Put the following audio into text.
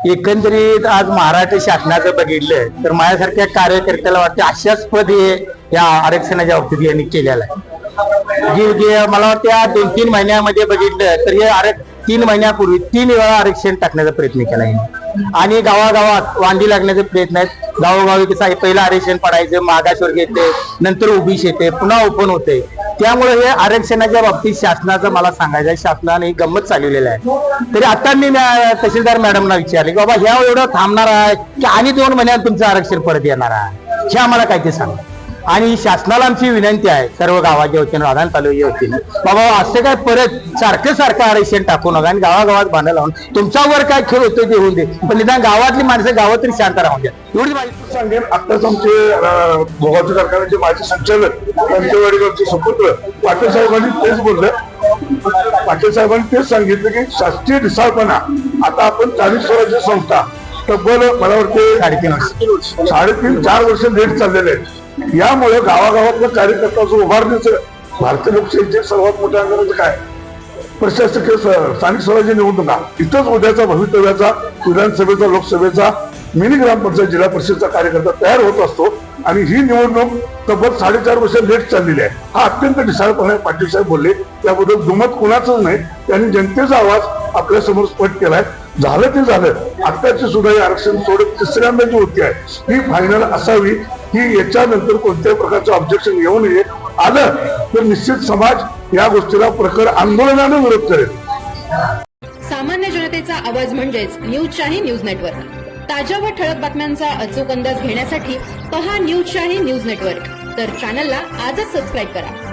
एकंदरीत आज महाराष्ट्र शासनाचं बघितलं तर माझ्यासारख्या कार्यकर्त्याला वाटते अशाच पद हे या आरक्षणाच्या बाबतीत यांनी केलेलं आहे. जे जे मला वाटतं या दोन तीन महिन्यामध्ये बघितलं तर हे आरक्षण तीन महिन्यापूर्वी तीन वेळा आरक्षण टाकण्याचा प्रयत्न केला आणि गावागावात वांदी लागण्याचे प्रयत्न आहेत. गावोगावी कसं आहे पहिलं आरक्षण पडायचं मागासवर घेते नंतर ओबीसी येते पुन्हा ओपन होते. त्यामुळे हे आरक्षणाच्या बाबतीत शासनाचं मला सांगायचं आहे शासनाने गंमत चालवलेलं आहे. तरी आता मी तहसीलदार मॅडमना विचारले की बाबा ह्या एवढं थांबणार आहे की आणि दोन महिन्यात तुमचं आरक्षण परत येणार आहे? हे आम्हाला काय ते सांगा. आणि शासनाला आमची विनंती आहे सर्व गावाच्या वतीनं राधान तालुक्याच्या वतीनं बाबा असं काय परत सारखं सारखं आरक्षण टाकू नका आणि गावागावात भांडण लावून तुमच्यावर काय खेळ होतो ते होऊन दे. पण निदान गावातली माणसं गावात तरी शांत राहून द्या. एवढीच माझी सांगेन आत्ताच आमचे भोगावती कारखान्याचे माजी संचालक पंचवाडीवरचे सुपुत्र पाटील साहेबांनी तेच बोललं. पाटील साहेबांनी तेच सांगितलं की शासकीय ढिसाळपणा आता आपण चाळीस स्वराज्य संस्था तब्बल मला वाटते साडेतीन चार वर्ष लेट चाललेले आहेत. यामुळे गावागावातल्या कार्यकर्त्याचं उभारणीचं भारतीय लोकशाहीचे सर्वात मोठ्या अंगाचं काय? प्रशासकीय स्थानिक स्वराज्य निवडणुका. इथंच उद्याचा भवितव्याचा विधानसभेचा लोकसभेचा मिनी ग्रामपंचायत जिल्हा परिषदचा कार्यकर्ता तयार होत असतो आणि ही निवडणूक तब्बल साडेचार वर्ष लेट चाललेली आहे. हा अत्यंत ढिसाळपणे पाटील साहेब बोलले. त्याबद्दल दुमत कुणाचंच नाही. त्यांनी जनतेचा आवाज आपल्यासमोर स्पष्ट केलाय. झालं ते झालं. आत्ताची सुद्धा हे आरक्षण सोडत तिसऱ्यांदा जी होती आहे ही फायनल असावी की याच्यानंतर कोणत्याही प्रकारचं ऑब्जेक्शन येऊ नये. आलं तर निश्चित समाज या गोष्टीला प्रखर आंदोलनाने विरोध करेल. सामान्य जनतेचा आवाज म्हणजेच न्यूज शाही न्यूज नेटवर्क ताज्या व ठळक बातम्यांचा अचूक अंदाज घेण्यासाठी पहा न्यूज शाही न्यूज नेटवर्क तर चॅनलला आजच सबस्क्राईब करा.